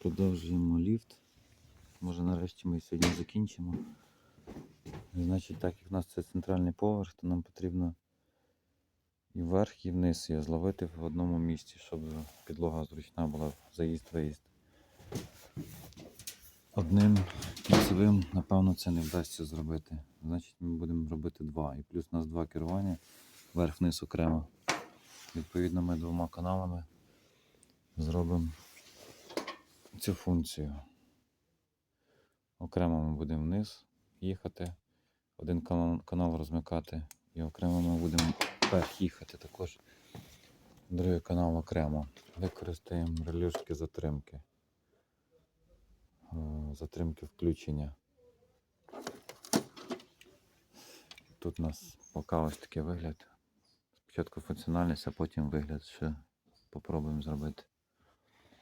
Продовжуємо ліфт. Може нарешті ми сьогодні закінчимо. Значить, так як в нас це центральний поверх, то нам потрібно і вверх, і вниз її зловити в одному місці, щоб підлога зручна була заїзд-виїзд. Одним кільцевим, напевно, це не вдасться зробити. Значить, ми будемо робити два. І плюс у нас два керування, вверх-вниз окремо. Відповідно, ми двома каналами зробимо цю функцію. Окремо ми будемо вниз їхати, один канал, розмикати, і окремо ми будемо вверх їхати також. Другий канал окремо. Використаємо релюшки затримки. Е, Затримки включення. Тут у нас поки ось такий вигляд. Спочатку функціональність, а потім вигляд ще попробуємо зробити.